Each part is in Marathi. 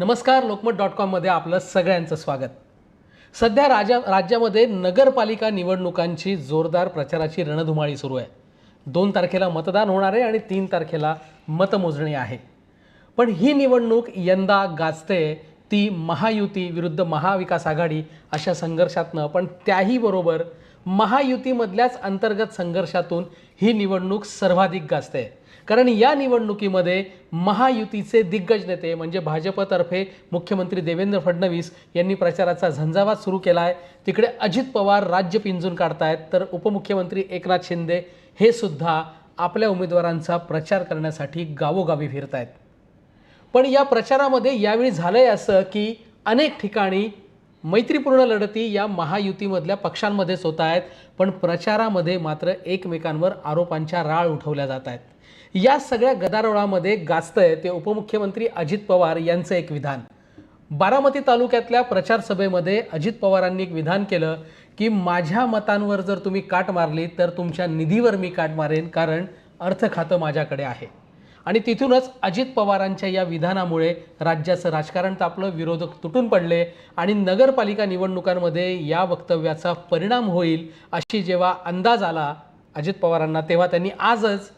नमस्कार लोकमत डॉट कॉममध्ये आपलं सगळ्यांचं स्वागत. सध्या राजा राज्यामध्ये नगरपालिका निवडणुकांची जोरदार प्रचाराची रणधुमाळी सुरू आहे. दोन तारखेला मतदान होणार आहे आणि तीन तारखेला मतमोजणी आहे. पण ही निवडणूक यंदा गाजते ती महायुती विरुद्ध महाविकास आघाडी अशा संघर्षातनं. पण त्याही बरोबर महायुतीमधल्याच अंतर्गत संघर्षातून ही निवडणूक सर्वाधिक गाजते. कारण या निवडणुकीमध्ये महायुतीचे दिग्गज नेते म्हणजे भाजपतर्फे मुख्यमंत्री देवेंद्र फडणवीस यांनी प्रचाराचा झंझावात सुरू केला आहे. तिकडे अजित पवार राज्य पिंजून काढतायत तर उपमुख्यमंत्री एकनाथ शिंदे हे सुद्धा आपल्या उमेदवारांचा प्रचार करण्यासाठी गावोगावी फिरत आहेत पण या प्रचारामध्ये यावेळी झालंय असं की अनेक ठिकाणी मैत्रीपूर्ण लढती या महायुतीमधल्या पक्षांमध्येच होत आहेत पण प्रचारामध्ये मात्र एकमेकांवर आरोपांच्या राळ उठवल्या जात आहेत. या सगळ्या गदारोळामध्ये गाजतंय ते उपमुख्यमंत्री अजित पवार यांचं एक विधान. बारामती तालुक्यातल्या प्रचार सभेमध्ये अजित पवारांनी एक विधान केलं की माझ्या मतांवर जर तुम्ही काट मारली तर तुमच्या निधीवर मी काट मारेन कारण अर्थ खातं माझ्याकडे आहे. आणि तिथूनच अजित पवारांच्या या विधानामुळे राज्याचं राजकारण तापलं विरोधक तुटून पडले आणि नगरपालिका निवडणुकांमध्ये या वक्तव्याचा परिणाम होईल अशी जेव्हा अंदाज आला अजित पवारांना तेव्हा त्यांनी आजच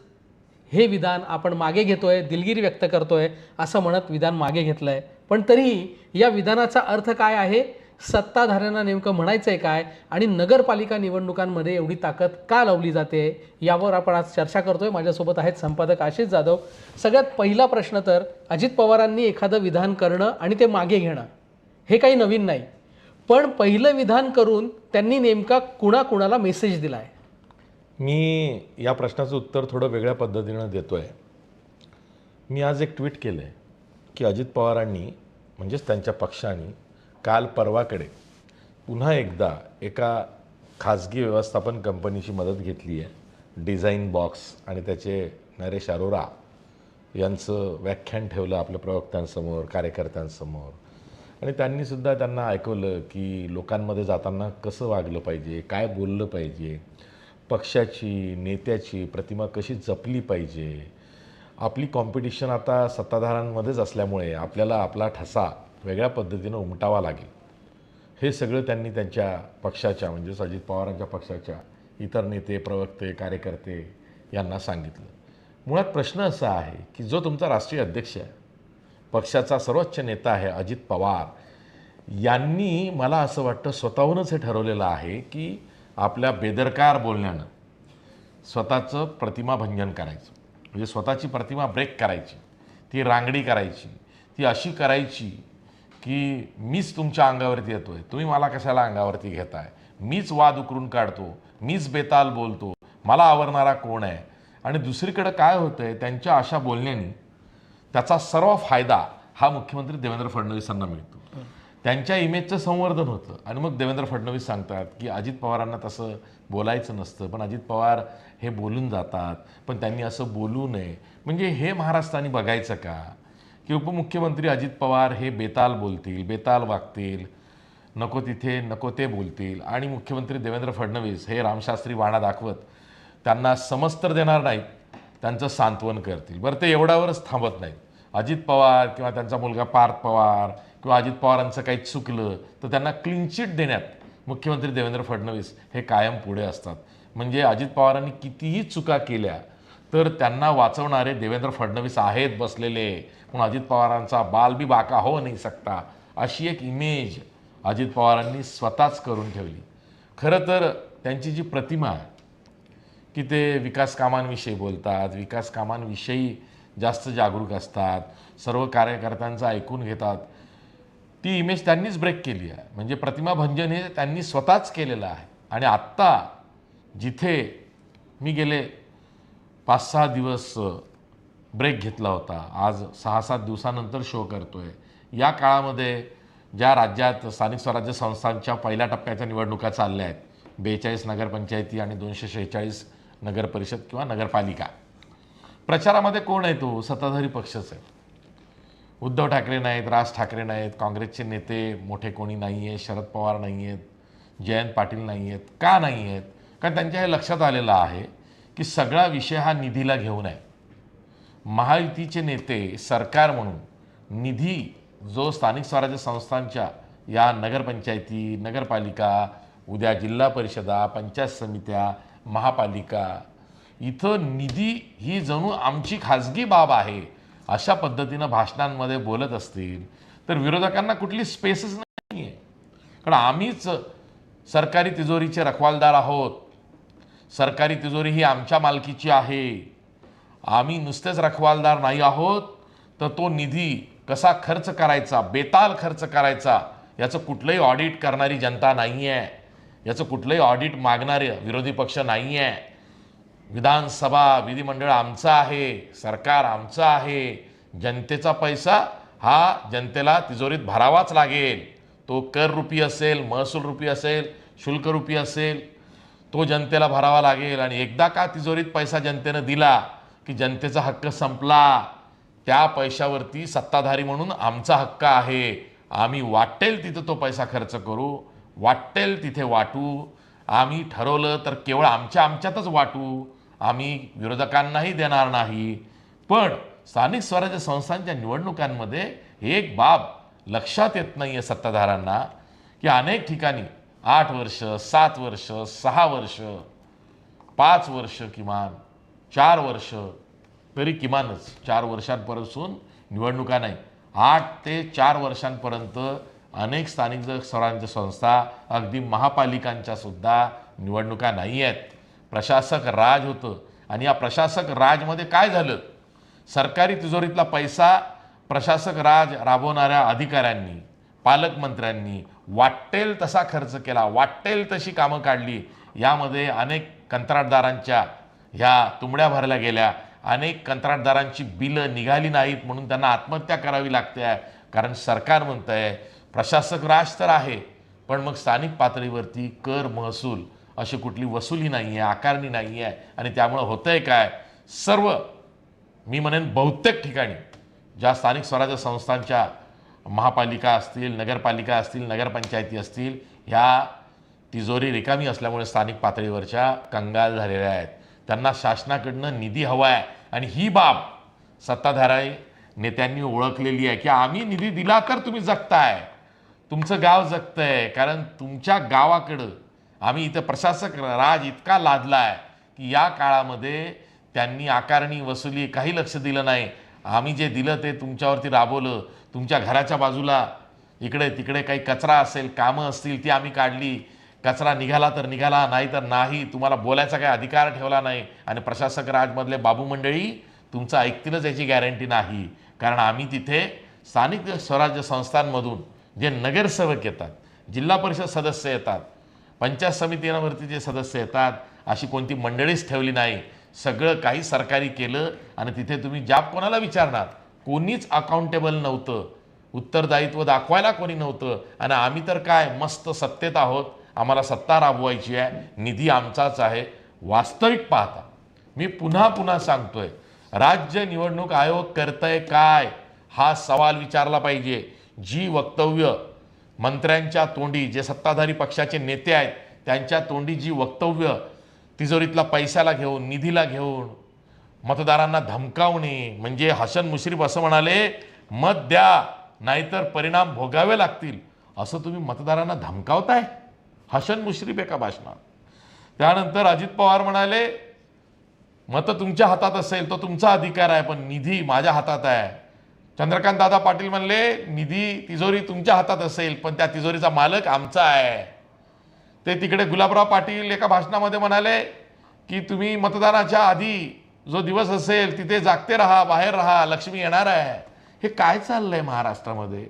हे विधान आपण मागे घेतोय दिलगिरी व्यक्त करतोय असं म्हणत विधान मागे घेतलंय. पण तरीही या विधानाचा अर्थ काय आहे? सत्ताधाऱ्यांना नेमकं म्हणायचं आहे काय आणि नगरपालिका निवडणुकांमध्ये एवढी ताकद का लावली जाते यावर आपण आज चर्चा करतोय. माझ्यासोबत आहेत संपादक आशिष जाधव. सगळ्यात पहिला प्रश्न तर अजित पवारांनी एखादं विधान करणं आणि ते मागे घेणं. हे काही नवीन नाही. पण पहिलं विधान करून त्यांनी नेमका कुणाकुणाला मेसेज दिला आहे मी या प्रश्नाचं उत्तर थोडं वेगळ्या पद्धतीनं देतो आहे मी आज एक ट्विट केलं आहे की अजित पवारांनी म्हणजेच त्यांच्या पक्षाने काल परवाकडे पुन्हा एकदा एका खाजगी व्यवस्थापन कंपनीची मदत घेतली आहे. डिझाईन बॉक्स आणि त्याचे नरेश अरोरा यांचं व्याख्यान ठेवलं आपल्या प्रवक्त्यांसमोर कार्यकर्त्यांसमोर. आणि त्यांनीसुद्धा त्यांना ऐकवलं की लोकांमध्ये जाताना कसं वागलं पाहिजे काय बोललं पाहिजे पक्षाची नेत्याची प्रतिमा कशी जपली पाहिजे. आपली कॉम्पिटिशन आता सत्ताधाऱ्यांमध्येच असल्यामुळे आपल्याला आपला ठसा वेगळ्या पद्धतीनं उमटावा लागेल. हे सगळं त्यांनी त्यांच्या पक्षाच्या म्हणजेच अजित पवारांच्या पक्षाच्या इतर नेते प्रवक्ते कार्यकर्ते यांना सांगितलं. मुळात प्रश्न असा आहे की जो तुमचा राष्ट्रीय अध्यक्ष आहे पक्षाचा सर्वोच्च नेता आहे अजित पवार यांनी मला असं वाटतं स्वतःहूनच हे ठरवलेलं आहे की आपल्या बेदरकार बोलण्यानं स्वतःचं प्रतिमाभंजन करायचं. म्हणजे स्वतःची प्रतिमा ब्रेक करायची. ती रांगडी करायची. ती अशी करायची की मीच तुमच्या अंगावरती येतो आहे तुम्ही मला कशाला अंगावरती घेताय? मीच वाद उकरून काढतो. मीच बेताल बोलतो. मला आवरणारा कोण आहे? आणि दुसरीकडं काय होतं आहे त्यांच्या अशा बोलण्यानी त्याचा सर्व फायदा हा मुख्यमंत्री देवेंद्र फडणवीसांना मिळतो. त्यांच्या इमेजचं संवर्धन होतं. आणि मग देवेंद्र फडणवीस सांगतात की अजित पवारांना तसं बोलायचं नसतं. पण अजित पवार हे बोलून जातात. पण त्यांनी असं बोलू नये. म्हणजे हे महाराष्ट्राने बघायचं का? की उपमुख्यमंत्री अजित पवार हे बेताल बोलतील बेताल वागतील नको तिथे नको ते बोलतील. आणि मुख्यमंत्री देवेंद्र फडणवीस हे रामशास्त्री वाणा दाखवत त्यांना समस्तर देणार नाहीत त्यांचं सांत्वन करतील. बरं ते एवढ्यावरच थांबत नाहीत. अजित पवार किंवा त्यांचा मुलगा पार्थ पवार किंवा अजित पवारांचं काही चुकलं तर त्यांना क्लीन चिट देण्यात मुख्यमंत्री देवेंद्र फडणवीस हे कायम पुढे असतात. म्हणजे अजित पवारांनी कितीही चुका केल्या तर त्यांना वाचवणारे देवेंद्र फडणवीस आहेत बसलेले. म्हणून अजित पवारांचा बाल बी बाका हो नाही सकता अशी एक इमेज अजित पवारांनी स्वतःच करून ठेवली. खरं तर त्यांची जी प्रतिमा आहे की ते विकास कामांविषयी बोलतात विकास कामांविषयी जास्त जागरूक असतात सर्व कार्यकर्त्यांचं ऐकून घेतात ती इमेज त्यांनीच ब्रेक केली आहे. म्हणजे प्रतिमा भंजन हे त्यांनी स्वतःच केलेलं आहे. आणि आत्ता जिथे मी गेले पाच सहा दिवस ब्रेक घेतला होता. आज सहा सात दिवसानंतर शो करतो आहे या काळामध्ये ज्या राज्यात स्थानिक स्वराज्य संस्थांच्या पहिल्या टप्प्याच्या निवडणुका चालल्या आहेत बेचाळीस नगरपंचायती आणि दोनशे शेहेचाळीस नगरपरिषद किंवा नगरपालिका. प्रचारामध्ये कोण आहे तो? सत्ताधारी पक्षच आहे. उद्धव ठाकरे नाहीत राज ठाकरे नाहीत काँग्रेसचे नेते मोठे कोणी नाही आहेत शरद पवार नाही आहेत जयंत पाटील नाही आहेत का नाही आहेत कारण त्यांच्या हे लक्षात आलेलं आहे की सगळा विषय हा निधीला घेऊन आहे. महायुतीचे नेते सरकार म्हणून निधी जो स्थानिक स्वराज्य संस्थांच्या या नगरपंचायती नगरपालिका उद्या जिल्हा परिषदा पंचायत समित्या महापालिका इथं निधी ही जणू आमची खाजगी बाब आहे अशा पद्धतीनं भाषणांमध्ये बोलत असतील तर विरोधकांना कुठली स्पेसच नाही आहे कारण आम्हीच सरकारी तिजोरीचे रखवालदार आहोत सरकारी तिजोरी ही आमच्या मालकीची आहे. आम्ही नुसतेच रखवालदार नाही आहोत तर तो निधी कसा खर्च करायचा बेताल खर्च करायचा याचं कुठलंही ऑडिट करणारी जनता नाही आहे याचं कुठलंही ऑडिट मागणारे विरोधी पक्ष नाही आहे विधानसभा विधिमंडळ आमचं आहे सरकार आमचं आहे. जनतेचा पैसा हा जनतेला तिजोरीत भरावाच लागेल. तो कर रुपी असेल महसूल रुपी असेल शुल्क रुपी असेल तो जनतेला भरावा लागेल. आणि एकदा का तिजोरीत पैसा जनतेनं दिला की जनतेचा हक्क संपला त्या पैशावरती सत्ताधारी म्हणून आमचा हक्क आहे. आम्ही वाटेल तिथं तो पैसा खर्च करू वाटेल तिथे वाटू. आम्ही ठरवलं तर केवळ आमच्या आमच्यातच वाटू. आम्ही विरोधकांनाही देणार नाही. पण स्थानिक स्वराज्य संस्थांच्या निवडणुकांमध्ये एक बाब लक्षात येत नाही आहे सत्ताधाऱ्यांना की अनेक ठिकाणी आठ वर्ष सात वर्ष सहा वर्ष पाच वर्ष किमान चार वर्ष तरी किमानच चार वर्षांपासून निवडणुका नाही. आठ ते चार वर्षांपर्यंत अनेक स्थानिक स्वराज्य संस्था अगदी महापालिकांच्या सुद्धा निवडणुका नाही आहेत. प्रशासक राज होतं. आणि या प्रशासक राजमध्ये काय झालं? सरकारी तिजोरीतला पैसा प्रशासक राज राबवणाऱ्या अधिकाऱ्यांनी पालकमंत्र्यांनी वाटेल तसा खर्च केला वाटेल तशी कामं काढली यामध्ये अनेक कंत्राटदारांच्या ह्या तुंबड्या भरल्या गेल्या. अनेक कंत्राटदारांची बिलं निघाली नाहीत म्हणून त्यांना आत्महत्या करावी लागते आहे. कारण सरकार म्हणतं आहे प्रशासक राज तर आहे पण मग स्थानिक पातळीवरती कर महसूल अशी कुठली वसुली नाही आहे आकारणी नाही आहे आणि त्यामुळं होतंय काय? सर्व मी म्हणेन बहुतेक ठिकाणी ज्या स्थानिक स्वराज्य संस्थांच्या महापालिका असतील नगरपालिका असतील नगरपंचायती असतील ह्या तिजोरी रिकामी असल्यामुळे स्थानिक पातळीवरच्या कंगाल झालेल्या आहेत. त्यांना शासनाकडनं निधी हवा आहे आणि ही बाब सत्ताधारी नेत्यांनी ओळखलेली आहे की आम्ही निधी दिला तर तुम्ही जगताय. तुमचं गाव जगतंय कारण तुमच्या गावाकडं आम्ही इथं प्रशासक राज इतका लादला आहे की या काळामध्ये त्यांनी आकारणी वसुली काही लक्ष दिलं नाही. आम्ही जे दिलं ते तुमच्यावरती राबवलं. तुमच्या घराच्या बाजूला इकडे तिकडे काही कचरा असेल कामं असतील ती आम्ही काढली. कचरा निघाला तर निघाला नाही तर नाही. तुम्हाला बोलायचा काही अधिकार ठेवला नाही. आणि प्रशासक राजमधले बाबू मंडळी तुमचं ऐकतीलच याची गॅरंटी नाही. कारण आम्ही तिथे स्थानिक स्वराज्य संस्थांमधून जे नगरसेवक येतात जिल्हा परिषद सदस्य येतात पंचायत समितीवरती जे सदस्य येतात अशी कोणती मंडळीच ठेवली नाही. सगळं काही सरकारी केलं आणि तिथे तुम्ही जाब कोणाला विचारणार? कोणीच अकाउंटेबल नव्हतं. उत्तरदायित्व दाखवायला कोणी नव्हतं. आणि आम्ही तर काय मस्त सत्तेत आहोत. आम्हाला सत्ता राबवायची आहे. निधी आमचाच आहे. वास्तविक पाहता. मी पुन्हा पुन्हा सांगतोय. राज्य निवडणूक आयोग करतंय काय? हा सवाल विचारला पाहिजे. जी वक्तव्य मंत्र्यांच्या तोंडी जे सत्ताधारी पक्षाचे नेते आहेत त्यांच्या तोंडी जी वक्तव्य तिजोरीतला पैशाला घेऊन निधीला घेऊन मतदारांना धमकावणे म्हणजे हसन मुश्रीफ असं म्हणाले मत द्या नाहीतर परिणाम भोगावे लागतील. असं तुम्ही मतदारांना धमकावताय? हसन मुश्रीफ एका भाषणात. त्यानंतर अजित पवार म्हणाले मतं तुमच्या हातात असेल तो तुमचा अधिकार आहे पण निधी माझ्या हातात आहे. चंद्रकांत दादा पाटील म्हणले निधी तिजोरी तुमच्या हातात असेल पण त्या तिजोरीचा मालक आमचा आहे. ते तिकडे गुलाबराव पाटील एका भाषणामध्ये म्हणाले की तुम्ही मतदानाच्या आधी जो दिवस असेल तिथे जागते राहा बाहेर राहा लक्ष्मी येणार आहे. हे काय चाललंय महाराष्ट्रामध्ये?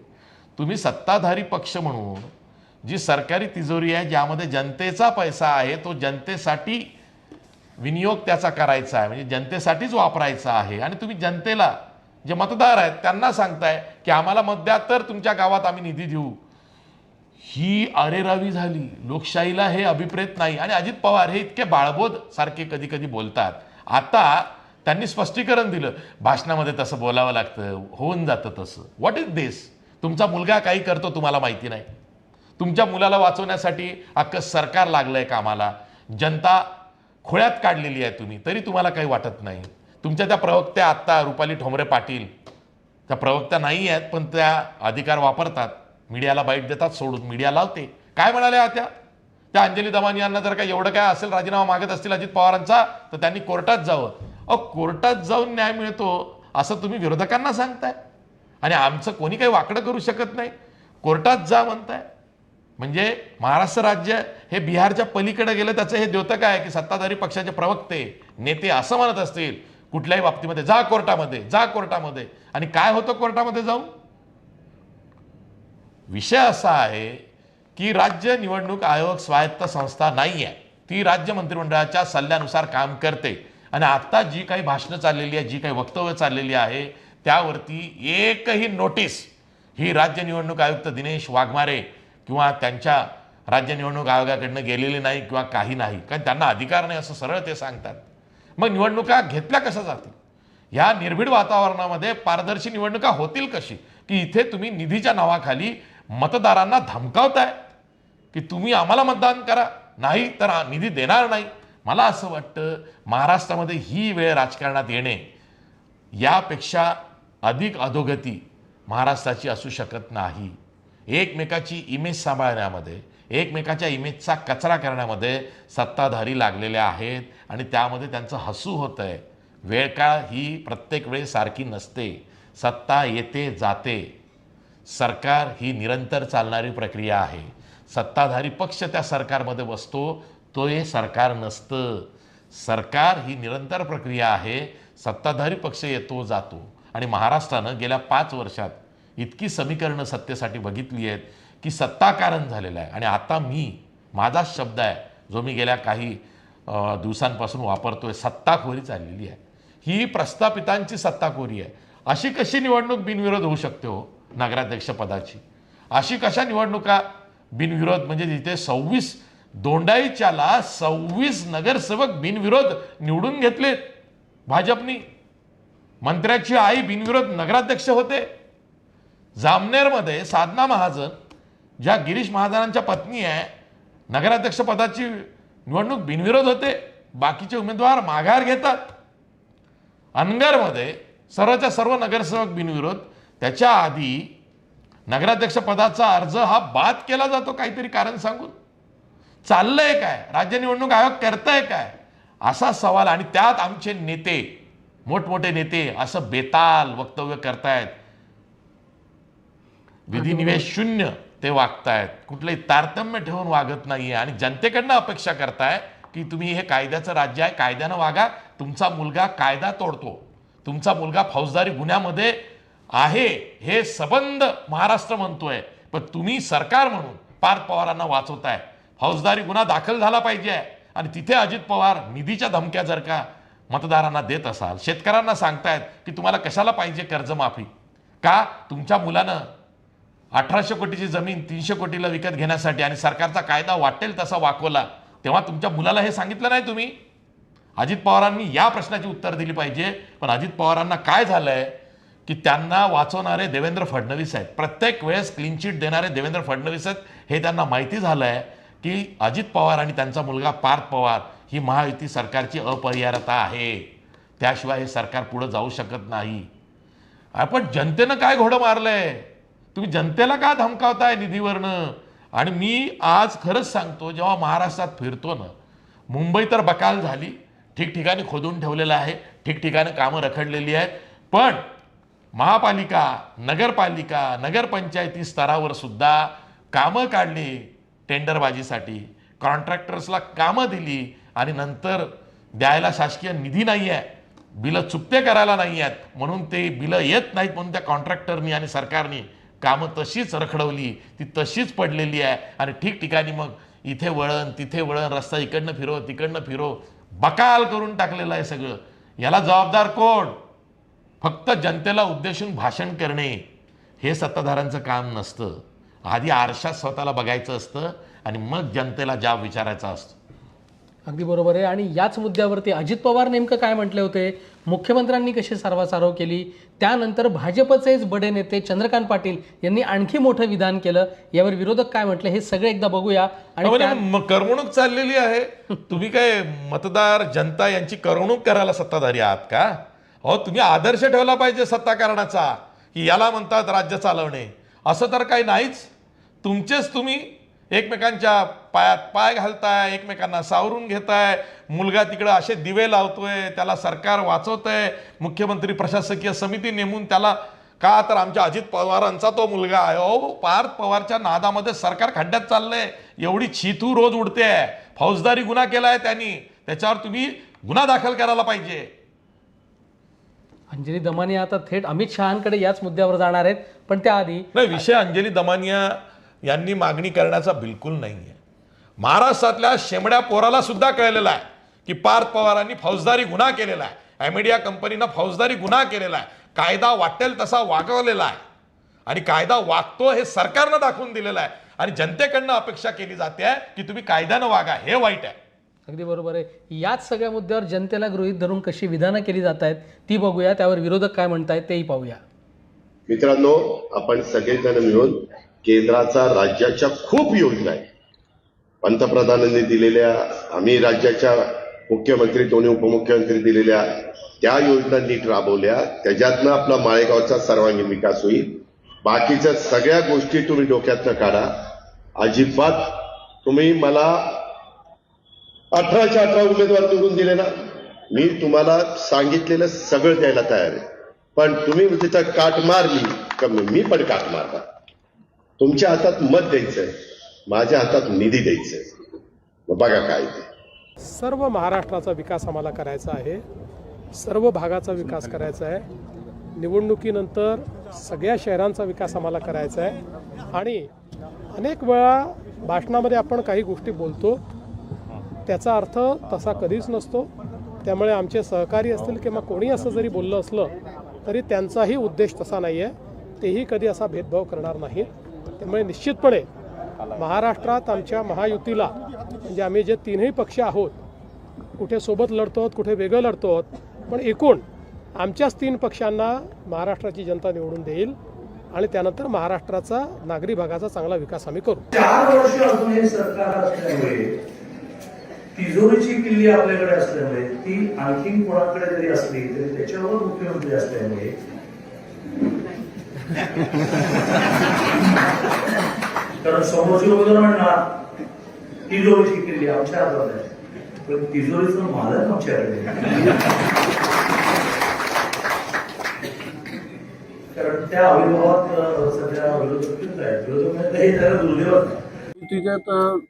तुम्ही सत्ताधारी पक्ष म्हणून जी सरकारी तिजोरी आहे ज्यामध्ये जनतेचा पैसा आहे तो जनतेसाठी विनियोग त्याचा करायचा आहे. म्हणजे जनतेसाठीच वापरायचा आहे. आणि तुम्ही जनतेला जे मतदार आहेत त्यांना सांगताय की आम्हाला मत द्या तर तुमच्या गावात आम्ही निधी देऊ. ही अरेरावी झाली. लोकशाहीला हे अभिप्रेत नाही. आणि अजित पवार हे इतके बाळबोध सारखे कधी कधी बोलतात. आता त्यांनी स्पष्टीकरण दिलं. भाषणामध्ये तसं बोलावं लागतं होऊन जातं तसं. व्हॉट इज दिस तुमचा मुलगा काही करतो तुम्हाला माहिती नाही. तुमच्या मुलाला वाचवण्यासाठी अख्खं सरकार लागलं आहे कामाला. जनता खोळ्यात काढलेली आहे तुम्ही तरी तुम्हाला काही वाटत नाही. तुमच्या त्या प्रवक्त्या आत्ता रुपाली ठोंबरे पाटील त्या प्रवक्त्या नाही आहेत पण त्या अधिकार वापरतात. मीडियाला बाईट देतात सोडून मीडिया लावते. काय म्हणाल्या त्या? त्या अंजली दमानी यांना जर का एवढं काय असेल राजीनामा मागत असतील अजित पवारांचा तर त्यांनी कोर्टात जावं. अहो कोर्टात जाऊन न्याय मिळतो असं तुम्ही विरोधकांना सांगताय. आणि आमचं कोणी काही वाकडं करू शकत नाही. कोर्टात जा म्हणताय. म्हणजे महाराष्ट्र राज्य हे बिहारच्या पलीकडे गेलं त्याचं हे द्योतक आहे की सत्ताधारी पक्षाचे प्रवक्ते नेते असं म्हणत असतील कुठल्याही बाबतीमध्ये जा कोर्टामध्ये जा कोर्टामध्ये. आणि काय होतं कोर्टामध्ये जाऊन? विषय असा आहे की राज्य निवडणूक आयोग स्वायत्त संस्था नाही आहे ती राज्य मंत्रिमंडळाच्या सल्ल्यानुसार काम करते. आणि आत्ता जी काही भाषणं चाललेली आहे जी काही वक्तव्य चाललेली आहे त्यावरती एकही नोटीस ही राज्य निवडणूक आयुक्त दिनेश वाघमारे किंवा त्यांच्या राज्य निवडणूक आयोगाकडनं गेलेली नाही किंवा काही नाही. कारण त्यांना अधिकार नाही असं सरळ ते सांगतात. मग निवडणुका घेतल्या कशा जातील? ह्या निर्भीड वातावरणामध्ये पारदर्शी निवडणुका होतील कशी? की इथे तुम्ही निधीच्या नावाखाली मतदारांना धमकावताय की तुम्ही आम्हाला मतदान करा. नाही तर निधी देणार नाही. मला असं वाटतं महाराष्ट्रामध्ये ही वेळ राजकारणात येणे यापेक्षा अधिक अधोगती महाराष्ट्राची असू शकत नाही. एकमेकाची इमेज सांभाळण्यामध्ये एकमेकाच्या इमेजचा कचरा करण्यामध्ये सत्ताधारी लागलेले आहेत आणि त्यामध्ये त्यांचं हसू होतं आहे वेळ काळ ही प्रत्येक वेळ सारखी नसते. सत्ता येते जाते. सरकार ही निरंतर चालणारी प्रक्रिया आहे. सत्ताधारी पक्ष त्या सरकारमध्ये बसतो तो हे सरकार नसतं. सरकार ही निरंतर प्रक्रिया आहे सत्ताधारी पक्ष येतो जातो. आणि महाराष्ट्रानं गेल्या पाच वर्षात इतकी समीकरणं सत्तेसाठी बघितली आहेत की सत्ताकारण झालेलं आहे. आणि आता मी माझाच शब्द आहे जो मी गेल्या काही दिवसांपासून दिवसांपासून वापरतोय सत्ताखोरी चाललेली आहे. ही प्रस्थापितांची सत्ताखोरी आहे. अशी कशी निवडणूक बिनविरोध होऊ शकते हो? नगराध्यक्षपदाची. अशी कशा निवडणुका? बिनविरोध. म्हणजे तिथे सव्वीस दोंडाईच्याला सव्वीस नगरसेवक बिनविरोध निवडून घेतलेत भाजपनी. मंत्र्याची आई बिनविरोध नगराध्यक्ष होते. जामनेरमध्ये साधना महाजन ज्या गिरीश महाजनांच्या पत्नी आहे नगराध्यक्षपदाची निवडणूक बिनविरोध होते. बाकीचे उमेदवार माघार घेतात. अनगरमध्ये सर्वच्या सर्व नगरसेवक बिनविरोध त्याच्या आधी नगराध्यक्ष पदाचा अर्ज हा बाद केला जातो काहीतरी कारण सांगून. चाललंय काय? राज्य निवडणूक आयोग करताय काय? असा सवाल आणि त्यात आमचे नेते मोठमोठे नेते असं बेताल वक्तव्य करतायत. विधिनिवेश शून्य ते वागतायत. कुठलंही तारतम्य ठेवून वागत नाहीये आणि जनतेकडनं अपेक्षा करताय की तुम्ही हे कायद्याचं राज्य आहे कायद्यानं वागा. तुमचा मुलगा कायदा तोडतो. तुमचा मुलगा फौजदारी गुन्ह्यामध्ये आहे हे सबंध महाराष्ट्र म्हणतोय पण तुम्ही सरकार म्हणून पार्थ पवारांना वाचवताय. फौजदारी गुन्हा दाखल झाला पाहिजे आणि तिथे अजित पवार निधीच्या धमक्या जर का मतदारांना देत असाल शेतकऱ्यांना सांगतायत की तुम्हाला कशाला पाहिजे कर्जमाफी? का तुमच्या मुलानं अठराशे कोटीची जमीन तीनशे कोटीला विकत घेण्यासाठी आणि सरकारचा कायदा वाटेल तसा वाकवला तेव्हा तुमच्या मुलाला हे सांगितलं नाही तुम्ही? अजित पवारांनी या प्रश्नाची उत्तर दिली पाहिजे पण अजित पवारांना काय झालंय? की त्यांना वाचवणारे देवेंद्र फडणवीस आहेत. प्रत्येक वेळेस क्लीन चिट देणारे देवेंद्र फडणवीस आहेत. हे त्यांना माहिती झालं आहे की अजित पवार आणि त्यांचा मुलगा पार्थ पवार ही महायुती सरकारची अपरिहार्यता आहे. त्याशिवाय हे सरकार पुढं जाऊ शकत नाही. आपण जनतेनं काय घोडं मारलं आहे तुम्ही जनतेला का धमकावताय निधीवरनं? आणि मी आज खरंच सांगतो जेव्हा महाराष्ट्रात फिरतो ना मुंबई तर बकाल झाली. ठिकठिकाणी खोदून ठेवलेलं आहे. ठिकठिकाणी कामं रखडलेली आहेत. पण महापालिका नगरपालिका नगरपंचायती स्तरावर सुद्धा कामं काढली टेंडरबाजीसाठी. कॉन्ट्रॅक्टर्सला कामं दिली आणि नंतर द्यायला शासकीय निधी नाही आहे बिलं चुकते करायला नाही आहेत म्हणून ते बिलं येत नाहीत म्हणून त्या कॉन्ट्रॅक्टरनी आणि सरकारनी कामं तशीच रखडवली. ती तशीच पडलेली आहे. आणि ठिकठिकाणी मग इथे वळण तिथे वळण रस्ता इकडनं फिरो तिकडनं फिरो बकाल करून टाकलेलं आहे सगळं. याला जबाबदार कोण? फक्त जनतेला उद्देशून भाषण करणे हे सत्ताधाऱ्यांचं काम नसतं. आधी आरशात स्वतःला बघायचं असतं आणि मग जनतेला जाब विचारायचा असतो. अगदी बरोबर आहे. आणि याच मुद्द्यावरती अजित पवार नेमकं काय म्हटले होते? मुख्यमंत्र्यांनी कशी सारवासारव केली? त्यानंतर भाजपचेच बडे नेते चंद्रकांत पाटील यांनी आणखी मोठं विधान केलं. यावर विरोधक काय म्हटले हे सगळे एकदा बघूया. आणि म्हणजे करमणूक चाललेली आहे. तुम्ही काय मतदार जनता यांची करमणूक करायला सत्ताधारी आहात का? अहो तुम्ही आदर्श ठेवला पाहिजे सत्ताकारणाचा की याला म्हणतात राज्य चालवणे. असं तर काही नाहीच. तुमचेच तुम्ही एकमेकांच्या पायात पाय घालताय एकमेकांना सावरून घेताय. मुलगा तिकडं असे दिवे लावतोय त्याला सरकार वाचवतंय. मुख्यमंत्री प्रशासकीय समिती नेमून त्याला का तर आमच्या अजित पवारांचा तो मुलगा आहे. अहो पार्थ पवारच्या नादामध्ये सरकार खड्ड्यात चाललंय. एवढी छितू रोज उडते. फौजदारी गुन्हा केलाय त्यांनी. त्याच्यावर तुम्ही गुन्हा दाखल करायला पाहिजे. अंजली दमानी आता थेट अमित शहांकडे याच मुद्द्यावर जाणार आहेत पण त्याआधी नाही विषय अंजली दमानिया यांनी मागणी करण्याचा बिलकुल नाही आहे महाराष्ट्रातल्या शेमड्या पोराला सुद्धा कळलेला आहे की पार्थ पवारांनी फौजदारी गुन्हा केलेला आहे. ॲमेडिया कंपनीनं फौजदारी गुन्हा केलेला आहे. कायदा वाटेल तसा वागवलेला आहे. आणि कायदा वागतो हे सरकारनं दाखवून दिलेलं आहे. आणि जनतेकडनं अपेक्षा केली जाते आहे की तुम्ही कायद्यानं वागा हे वाईट आहे. अगदी बरोबर आहे. याच सगळ्या मुद्द्यावर जनतेला गृहीत धरून कशी विधानं केली जात आहेत ती बघूया. त्यावर विरोधक काय म्हणतायत तेही पाहूया. मित्रांनो आपण सगळेजण मिळून केंद्राचा राज्याच्या खूप योजना आहे. पंतप्रधानांनी दिलेल्या आम्ही राज्याच्या मुख्यमंत्री दोन्ही उपमुख्यमंत्री दिलेल्या त्या योजना नीट राबवल्या. त्याच्यातनं आपला माळेगावचा सर्वांगीण विकास होईल. बाकीच्या सगळ्या गोष्टी तुम्ही डोक्यातनं काढा. अजिबात तुम्ही मला अठराच्या अठरा उमेदवार निवडून दिले ना. मी तुम्हाला सांगितलेलं सगळं द्यायला तयार आहे. पण तुम्ही म्हणजे तिथं काट मारली का मी पण काट मारणार. तुमच्या हातात मत द्यायचंय. माझ्या हातात निधी द्यायचंय. मग बघा काय ते. सर्व महाराष्ट्राचा विकास आम्हाला करायचा आहे. सर्व भागाचा विकास करायचा आहे. निवडणुकीनंतर सगळ्या शहरांचा विकास आम्हाला करायचा आहे. आणि अनेक वेळा भाषणामध्ये आपण काही गोष्टी बोलतो. त्याचा अर्थ तसा कधीच नसतो. त्यामुळे आमचे सहकारी असतील किंवा कोणी असं जरी बोललं असलं तरी त्यांचाही उद्देश तसा नाही आहे तेही कधी असा भेदभाव करणार नाहीत त्यामुळे निश्चितपणे महाराष्ट्रात आमच्या महायुतीला म्हणजे आम्ही जे तीनही पक्ष आहोत कुठे सोबत लढतो आहोत कुठे वेगळं लढतो आहोत पण एकूण आमच्याच तीन पक्षांना महाराष्ट्राची जनता निवडून देईल आणि त्यानंतर महाराष्ट्राचा नागरी भागाचा चांगला विकास आम्ही करू. चार वर्ष अजून हे सरकार असल्यामुळे तिजोरीची किल्ली आपल्याकडे असल्यामुळे ती आणखीन कोणाकडे जरी असली तरी त्याच्यावर मुख्यमंत्री असल्यामुळे. कारण समोरची वगैरे म्हणणार तिजोरीची किल्ली आमच्या हातात आहे. पण तिजोरीचं मालक आमच्याकडे कारण त्या अविर्भावात सध्या विरोधक फिरत आहेत. विरोधक म्हणजे हे जरा दुर्दैवच आहे. युतीच्यात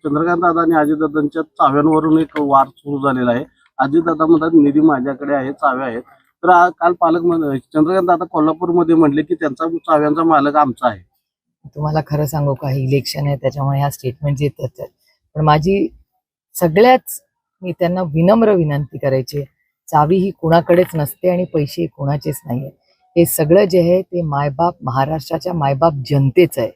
चंद्रकांत दादा आणि अजितदादांच्या चाव्यांवरून एक वार सुरू झालेला आहे. अजितदादा म्हणतात निधी माझ्याकडे आहे चाव्या आहेत. तर आ- काल पालक चंद्रकांत दादा कोल्हापूरमध्ये म्हटले की त्यांचा चाव्यांचा मालक आमचा आहे. तुम्हाला खरं सांगू का? हे इलेक्शन आहे त्याच्यामुळे ह्या स्टेटमेंट येतात पण माझी सगळ्याच मी त्यांना विनम्र विनंती करायची चावी ही कुणाकडेच नसते आणि पैसे कोणाचेच नाहीये हे सगळं जे आहे ते मायबाप महाराष्ट्राच्या मायबाप जनतेचं आहे.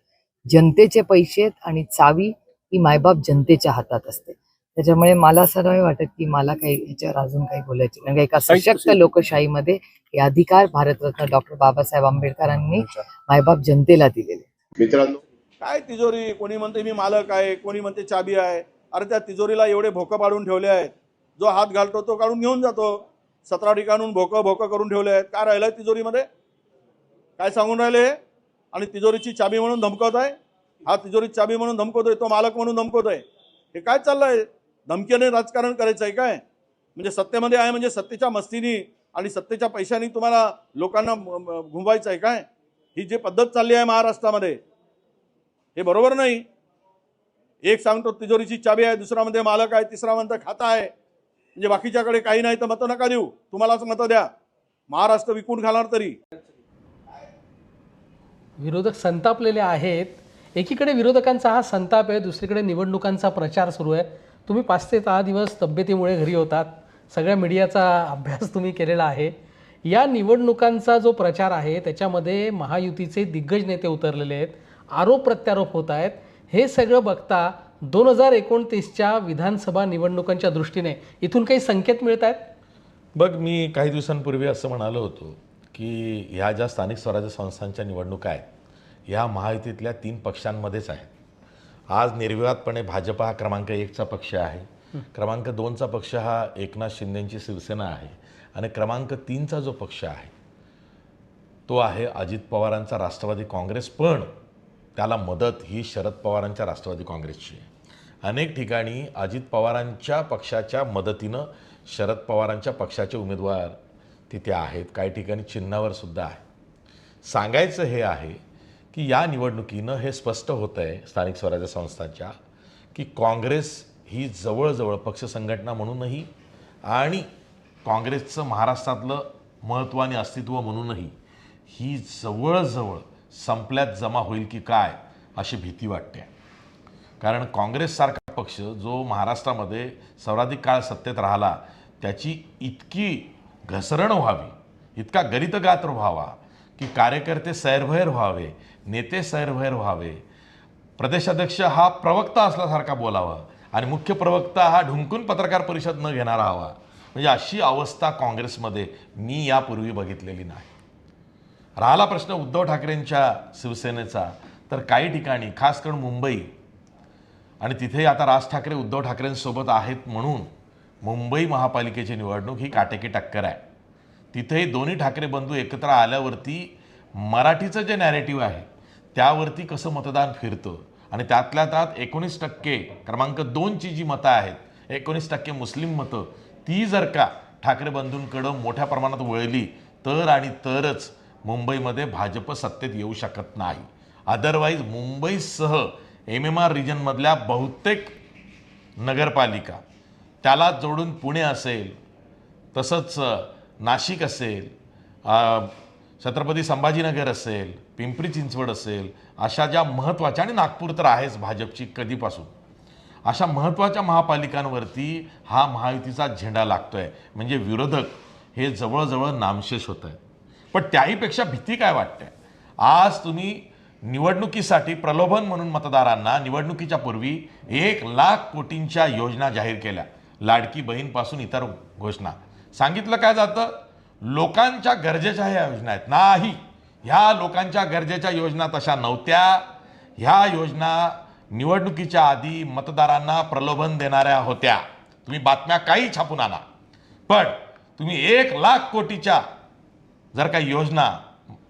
जनतेचे पैसे आहेत आणि चावी ही मायबाप जनतेच्या हातात असते. त्याच्यामुळे मला असं नाही वाटत की मला काही ह्याच्यावर अजून काही बोलायचे नाही. एका सशक्त लोकशाहीमध्ये हे अधिकार भारतरत्न डॉक्टर बाबासाहेब आंबेडकरांनी मायबाप जनतेला दिलेले मित्रांनो. काय तिजोरी? कोणी म्हणते मी मालक आहे कोणी म्हणते चाबी आहे. अरे त्या तिजोरीला एवढे भोकं पाडून ठेवले आहेत. जो हात घालतो तो काढून घेऊन जातो. सतरा ठिकाणून भोकं भोकं करून ठेवले आहेत. काय राहिलं तिजोरीमध्ये? काय सांगून राहिले? आणि तिजोरीची चाबी म्हणून धमकवत आहे. हा तिजोरी चाबी म्हणून धमकवतोय तो मालक म्हणून धमकवतोय. हे काय चाललंय? धमकीने राजकारण करायचं आहे काय? म्हणजे सत्तेमध्ये आहे म्हणजे सत्तेच्या मस्तीनी आणि सत्तेच्या पैशानी तुम्हाला लोकांना म- घुमवायचं आहे काय? ही जी पद्धत चालली आहे महाराष्ट्रामध्ये हे बरोबर नाही. एक सांगतो तिजोरीची चाबी आहे दुसरा म्हणते मालक आहे तिसरा म्हणतं खाता आहे. म्हणजे बाकीच्याकडे काही नाही तर मतं नका देऊ. तुम्हालाच मतं द्या. महाराष्ट्र विकून घालणार तरी. विरोधक संतापलेले आहेत. एकीकडे विरोधकांचा हा संताप आहे दुसरीकडे निवडणुकांचा प्रचार सुरू आहे. तुम्ही पाच ते दहा दिवस तब्येतीमुळे घरी होतात. सगळ्या मीडियाचा अभ्यास तुम्ही केलेला आहे. या निवडणुकांचा जो प्रचार आहे त्याच्यामध्ये महायुतीचे दिग्गज नेते उतरलेले आहेत. आरोप प्रत्यारोप होत आहेत. हे सगळं बघता दोन हजार एकोणतीसच्या विधानसभा निवडणुकांच्या दृष्टीने इथून काही संकेत मिळत आहेत? बघ मी काही दिवसांपूर्वी असं म्हणालो होतो की ह्या ज्या स्थानिक स्वराज्य संस्थांच्या निवडणुका आहेत ह्या महायुतीतल्या तीन पक्षांमध्येच आहेत. आज निर्विवादपणे भाजप हा क्रमांक एकचा पक्ष आहे. क्रमांक दोनचा पक्ष हा एकनाथ शिंदेंची शिवसेना आहे आणि क्रमांक तीनचा जो पक्ष आहे तो आहे अजित पवारांचा राष्ट्रवादी काँग्रेस. पण त्याला मदत ही शरद पवारांच्या राष्ट्रवादी काँग्रेसची आहे. अनेक ठिकाणी अजित पवारांच्या पक्षाच्या मदतीनं शरद पवारांच्या पक्षाचे उमेदवार तिथे आहेत काही ठिकाणी चिन्हावर सुद्धा आहे. सांगायचं हे आहे की या निवडणुकीनं हे स्पष्ट होतं आहे स्थानिक स्वराज्य संस्थांच्या की काँग्रेस ही जवळजवळ पक्ष संघटना म्हणूनही आणि काँग्रेसचं महाराष्ट्रातलं महत्त्व आणि अस्तित्व म्हणूनही ही जवळजवळ संपल्यात जमा होईल की काय अशी भीती वाटते. कारण काँग्रेससारखा पक्ष जो महाराष्ट्रामध्ये सर्वाधिक काळ सत्तेत राहिला त्याची इतकी घसरण व्हावी. इतका गरितगात्र व्हावा की कार्यकर्ते सैरभैर व्हावे नेते सैरभैर व्हावे. प्रदेशाध्यक्ष हा प्रवक्ता असल्यासारखा बोलावा आणि मुख्य प्रवक्ता हा ढुंकून पत्रकार परिषद न घेणारा हवा. म्हणजे अशी अवस्था काँग्रेसमध्ये मी यापूर्वी बघितलेली नाही. राहिला प्रश्न उद्धव ठाकरेंच्या शिवसेनेचा. तर काही ठिकाणी खास करून मुंबई आणि तिथे आता राज ठाकरे उद्धव ठाकरेंसोबत आहेत म्हणून मुंबई महापालिकेची निवडणूक ही काटेकी टक्कर आहे. तिथेही दोन्ही ठाकरे बंधू एकत्र आल्यावरती मराठीचं जे नॅरेटिव्ह आहे त्यावरती कसं मतदान फिरतं? आणि त्यातल्या त्यात एकोणीस टक्के क्रमांक दोनची जी मतं आहेत एकोणीस टक्के मुस्लिम मतं ती जर का ठाकरे बंधूंकडं मोठ्या प्रमाणात वळली तर आणि तरच मुंबईमध्ये भाजप सत्तेत येऊ शकत नाही. अदरवाईज मुंबईसह एम एम आर रिजनमधल्या बहुतेक नगरपालिका त्याला जोडून पुणे असेल तसंच नाशिक असेल छत्रपती संभाजीनगर असेल पिंपरी चिंचवड असेल अशा ज्या महत्त्वाच्या आणि नागपूर तर आहेच भाजपची कधीपासून अशा महत्त्वाच्या महापालिकांवरती हा महायुतीचा झेंडा लागतो आहे म्हणजे विरोधक हे जवळजवळ नामशेष होत आहे पण त्याहीपेक्षा भीती काय वाटते? आज तुम्ही निवडणुकीसाठी प्रलोभन म्हणून मतदारांना निवडणुकीच्या पूर्वी एक लाख कोटींच्या योजना जाहीर केल्या. लाडकी बहीणपासून इतर घोषणा. सांगितलं काय जातं? लोकांच्या गरजेच्या ह्या योजना आहेत. नाही. ह्या लोकांच्या गरजेच्या योजना तशा नव्हत्या. ह्या योजना निवडणुकीच्या आधी मतदारांना प्रलोभन देणाऱ्या होत्या. तुम्ही बातम्या काही छापून आणा. पण तुम्ही एक लाख कोटीच्या जर काही योजना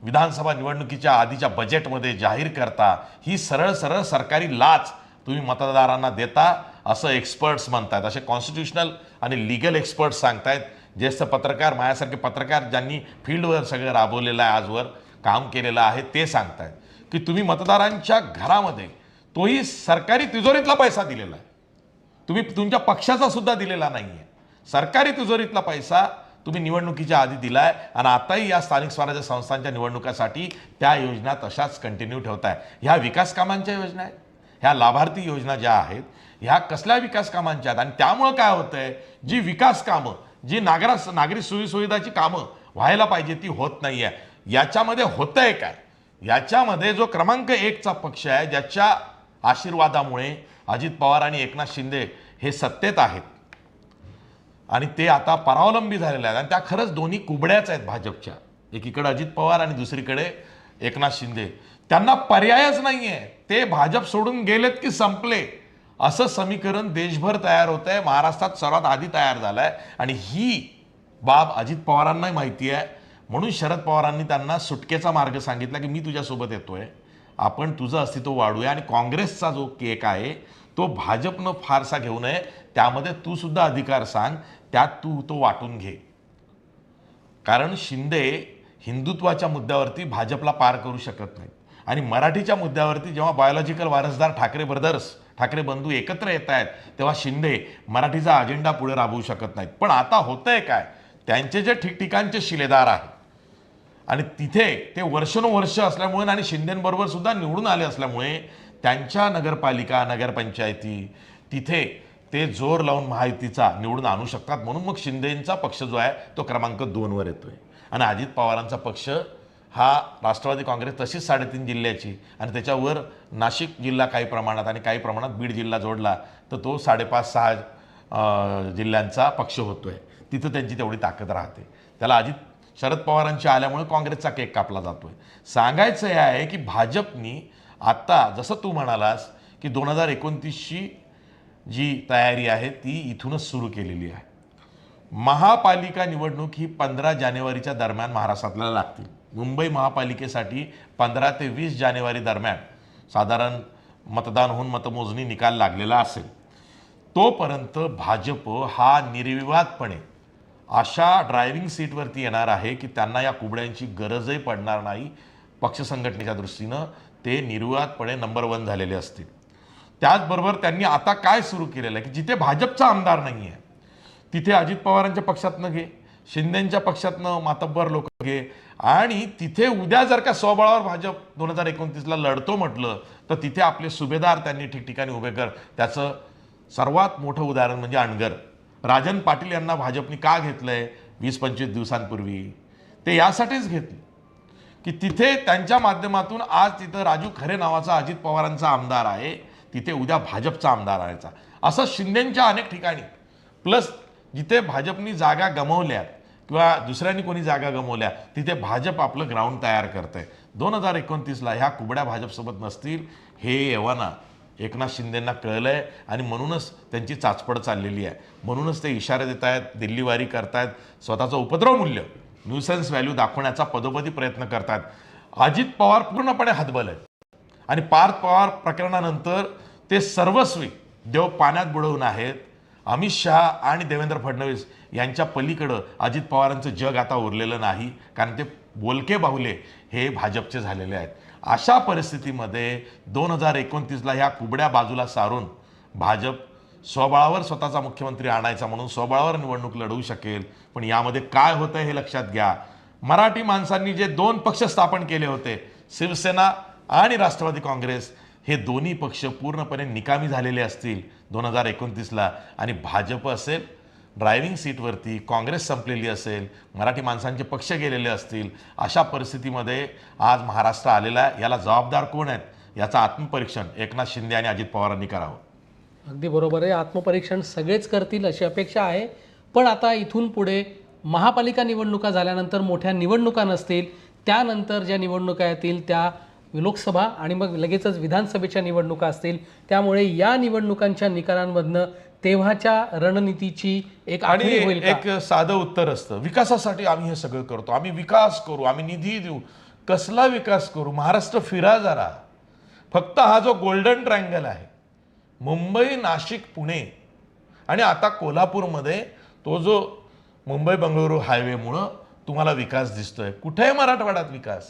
विधानसभा निवडणुकीच्या आधीच्या बजेटमध्ये जाहीर करता ही सरळ सरळ सरकारी लाच तुम्ही मतदारांना देता. असं एक्सपर्ट्स म्हणतात असे कॉन्स्टिट्युशनल आणि लिगल एक्सपर्ट्स सांगतायत. ज्येष्ठ पत्रकार माझ्यासारखे पत्रकार ज्यांनी फील्डवर सगळं राबवलेलं आहे आजवर काम केलेलं आहे ते सांगतायत की तुम्ही मतदारांच्या घरामध्ये तोही सरकारी तिजोरीतला पैसा दिलेला आहे. तुम्ही तुमच्या पक्षाचा सुद्धा दिलेला नाही आहे सरकारी तिजोरीतला पैसा तुम्ही निवडणुकीच्या आधी दिलाय आणि आताही या स्थानिक स्वराज्य संस्थांच्या निवडणुकासाठी त्या योजना तशाच कंटिन्यू ठेवताय. ह्या विकास कामांच्या योजना आहेत. ह्या लाभार्थी योजना ज्या आहेत ह्या कसल्या विकास कामांच्या आहेत? आणि त्यामुळं काय होतंय? जी विकास कामं जी नागरा नागरी सुविसुविधाची कामं व्हायला पाहिजे ती होत नाही आहे याच्यामध्ये होतंय काय? याच्यामध्ये जो क्रमांक एकचा पक्ष आहे ज्याच्या आशीर्वादामुळे अजित पवार आणि एकनाथ शिंदे हे सत्तेत आहेत. आणि ते आता परावलंबी झालेले आहेत. आणि त्या खरंच दोन्ही कुबड्याच आहेत भाजपच्या. एकीकडे अजित पवार आणि दुसरीकडे एकनाथ शिंदे. त्यांना पर्यायच नाही आहे ते भाजप सोडून गेलेत की संपले? असं समीकरण देशभर तयार होत आहे महाराष्ट्रात सर्वात आधी तयार झालं आहे आणि ही बाब अजित पवारांनाही माहिती आहे. म्हणून शरद पवारांनी त्यांना सुटकेचा मार्ग सांगितला की मी तुझ्यासोबत येतोय. आपण तुझं अस्तित्व वाढूया. आणि काँग्रेसचा जो केक आहे तो भाजपनं फारसा घेऊ नये. त्यामध्ये तू सुद्धा अधिकार सांग. त्यात तू तो वाटून घे. कारण शिंदे हिंदुत्वाच्या मुद्द्यावरती भाजपला पार करू शकत नाहीत. आणि मराठीच्या मुद्द्यावरती जेव्हा बायोलॉजिकल वारसदार ठाकरे ब्रदर्स ठाकरे बंधू एकत्र येत आहेत तेव्हा शिंदे मराठीचा अजेंडा पुढे राबवू शकत नाहीत. पण आता होतंय काय? त्यांचे जे ठिकठिकाणचे शिलेदार आहेत आणि तिथे ते वर्षानुवर्ष असल्यामुळे आणि शिंदेबरोबर सुद्धा निवडून आले असल्यामुळे त्यांच्या नगरपालिका नगरपंचायती तिथे ते जोर लावून महायुतीचा निवडून आणू शकतात म्हणून मग शिंदेंचा पक्ष जो आहे तो क्रमांक दोनवर येतोय. आणि अजित पवारांचा पक्ष हा राष्ट्रवादी काँग्रेस तशीच साडेतीन जिल्ह्याची आणि त्याच्यावर नाशिक जिल्हा काही प्रमाणात आणि काही प्रमाणात बीड जिल्हा जोडला तर तो साडेपाच सहा जिल्ह्यांचा पक्ष होतो आहे तिथं त्यांची तेवढी ताकद राहते. त्याला अजित शरद पवारांच्या आल्यामुळे काँग्रेसचा केक कापला जातो आहे सांगायचं हे आहे की भाजपनी आत्ता जसं तू म्हणालास की दोन हजार एकोणतीसची जी तयारी आहे ती इथूनच सुरू केलेली आहे. महापालिका निवडणूक ही पंधरा जानेवारीच्या दरम्यान महाराष्ट्रातल्या लागतील. मुंबई महापालिकेसाठी पंधरा ते वीस जानेवारी दरम्यान साधारण मतदान होऊन मतमोजणी निकाल लागलेला असेल. तोपर्यंत भाजप हा निर्विवादपणे अशा ड्रायव्हिंग सीटवरती येणार आहे की त्यांना या कुबड्यांची गरजही पडणार नाही. पक्ष संघटनेच्या दृष्टीनं ते निर्विवादपणे नंबर वन झालेले असतील. त्याचबरोबर त्यांनी आता काय सुरू केलेलं आहे की जिथे भाजपचा आमदार नाही आहे तिथे अजित पवारांच्या पक्षातनं घे शिंदेंच्या पक्षातनं मातब्बर लोक घे आणि तिथे उद्या जर का स्वबळावर भाजप दोन हजार एकोणतीसला लढतो म्हटलं तर तिथे आपले सुभेदार त्यांनी ठिकठिकाणी उभे कर. त्याचं सर्वात मोठं उदाहरण म्हणजे अणगर. राजन पाटील यांना भाजपने का घेतलंय? वीस पंचवीस दिवसांपूर्वी. ते यासाठीच घेतले. की तिथे त्यांच्या माध्यमातून आज तिथं राजू खरे नावाचा अजित पवारांचा आमदार आहे. तिथे उद्या भाजपचा आमदार आणायचा असं शिंदेच्या अनेक ठिकाणी. प्लस जिथे भाजपनी जागा गमवल्यात किंवा दुसऱ्यांनी कोणी जागा गमावल्या तिथे भाजप आपलं ग्राउंड तयार करत आहे दोन हजार एकोणतीसला ह्या कुबड्या भाजपसोबत नसतील हे येवाना. एकनाथ शिंदेंना कळलंय आणि म्हणूनच त्यांची चाचपड चाललेली आहे. म्हणूनच ते इशारे देत आहेत दिल्लीवारी करतायत स्वतःचं उपद्रव मूल्य न्यूसन्स व्हॅल्यू दाखवण्याचा पदोपदी प्रयत्न करतात. अजित पवार पूर्णपणे हातबल आहेत. आणि पार्थ पवार प्रकरणानंतर ते सर्वस्वी देव पाण्यात बुडवून आहेत. अमित शहा आणि देवेंद्र फडणवीस यांच्या पलीकडं अजित पवारांचं जग आता उरलेलं नाही. कारण ते बोलके बाहुले हे भाजपचे झालेले आहेत. अशा परिस्थितीमध्ये दोन हजार एकोणतीसला ह्या कुबड्या बाजूला सारून भाजप स्वबळावर स्वतःचा मुख्यमंत्री आणायचा म्हणून स्वबळावर निवडणूक लढवू शकेल. पण यामध्ये काय होतं हे लक्षात घ्या. मराठी माणसांनी जे दोन पक्ष स्थापन केले होते शिवसेना आणि राष्ट्रवादी काँग्रेस हे दोन्ही पक्ष पूर्णपणे निकामी झालेले असतील दोन हजार एकोणतीसला. आणि भाजप असेल ड्रायव्हिंग सीटवरती काँग्रेस संपलेली असेल मराठी माणसांचे पक्ष गेलेले असतील अशा परिस्थितीमध्ये आज महाराष्ट्र आलेला आहे याला जबाबदार कोण आहेत याचं आत्मपरीक्षण एकनाथ शिंदे आणि अजित पवारांनी करावं. अगदी बरोबर आहे आत्मपरीक्षण सगळेच करतील अशी अपेक्षा आहे. पण आता इथून पुढे महापालिका निवडणुका झाल्यानंतर मोठ्या निवडणुका नसतील त्यानंतर ज्या निवडणुका येतील त्या लोकसभा आणि मग लगेचच विधानसभेच्या निवडणुका असतील त्यामुळे या निवडणुकांच्या निकालांमधनं तेव्हाच्या रणनीतीची एक आणि? एक साधं उत्तर असतं विकासासाठी आम्ही हे सगळं करतो. आम्ही विकास करू आम्ही निधी देऊ. कसला विकास करू? महाराष्ट्र फिरा जरा. फक्त हा जो गोल्डन ट्रायंगल आहे मुंबई नाशिक पुणे आणि आता कोल्हापूरमध्ये तो जो मुंबई बंगळुरू हायवेमुळं तुम्हाला विकास दिसतोय. कुठे मराठवाड्यात विकास.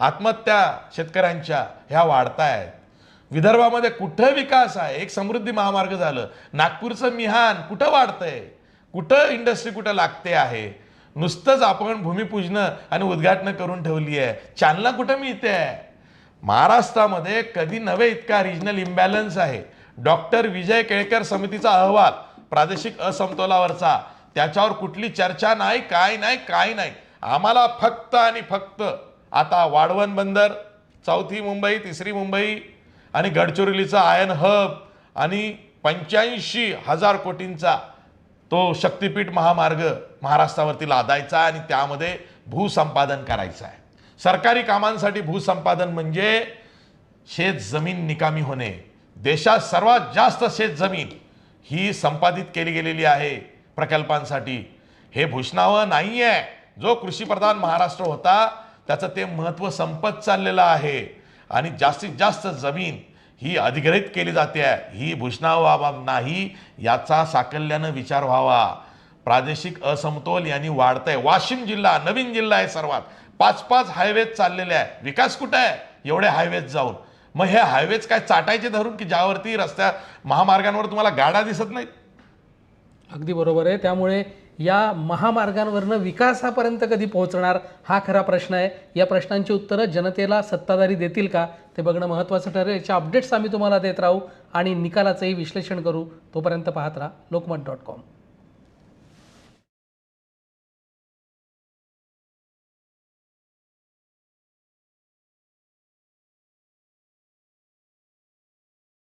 आत्महत्या शेतकऱ्यांच्या ह्या वाढतायत. विदर्भामध्ये कुठं विकास आहे? एक समृद्धी महामार्ग झालं. नागपूरचं मिहान कुठं वाढतंय? कुठं इंडस्ट्री कुठं लागते आहे? नुसतंच आपण भूमिपूजनं आणि उद्घाटनं करून ठेवली आहे. चालना कुठं मिळते आहे? महाराष्ट्रामध्ये कधी नव्हे इतका रिजनल इम्बॅलन्स आहे. डॉक्टर विजय केळकर समितीचा अहवाल प्रादेशिक असमतोलावरचा. त्याच्यावर कुठली चर्चा नाही काय नाही काय नाही. आम्हाला फक्त आणि फक्त आता वाढवण बंदर चौथी मुंबई तिसरी मुंबई आणि गडचिरोलीचा आयन हब आणि पंच्याऐंशी हजार कोटींचा तो शक्तिपीठ महामार्ग महाराष्ट्रावरती लादायचा आणि त्यामध्ये भूसंपादन करायचं आहे. सरकारी कामांसाठी भूसंपादन म्हणजे शेत जमीन निकामी होणे. देशात सर्वात जास्त शेत जमीन ही संपादित केली गेलेली आहे प्रकल्पांसाठी. हे भूषणावं नाही आहे जो कृषीप्रधान महाराष्ट्र होता त्याचं ते महत्त्व संपत चाललेलं आहे. आणि जास्तीत जास्त जमीन ही अधिग्रहित केली जाते. आहे ही भूषणा व्हावा नाही याचा साकल्यानं विचार व्हावा. प्रादेशिक असमतोल यांनी वाढतंय. वाशिम जिल्हा नवीन जिल्हा आहे सर्वात. पाच पाच हायवेज चाललेले आहे. विकास कुठं आहे? एवढे हायवेज जाऊन. मग हे हायवेज काय चाटायचे धरून की ज्यावरती रस्त्या महामार्गांवर तुम्हाला गाड्या दिसत नाहीत? अगदी बरोबर आहे. त्यामुळे या महामार्गांवरनं विकासापर्यंत कधी पोहोचणार हा खरा प्रश्न आहे. या प्रश्नांची उत्तरं जनतेला सत्ताधारी देतील का? ते बघणं महत्त्वाचं ठरेल. याच्या अपडेट्स आम्ही तुम्हाला देत राहू आणि निकालाचंही विश्लेषण करू. तोपर्यंत पाहत राहा लोकमत डॉट कॉम.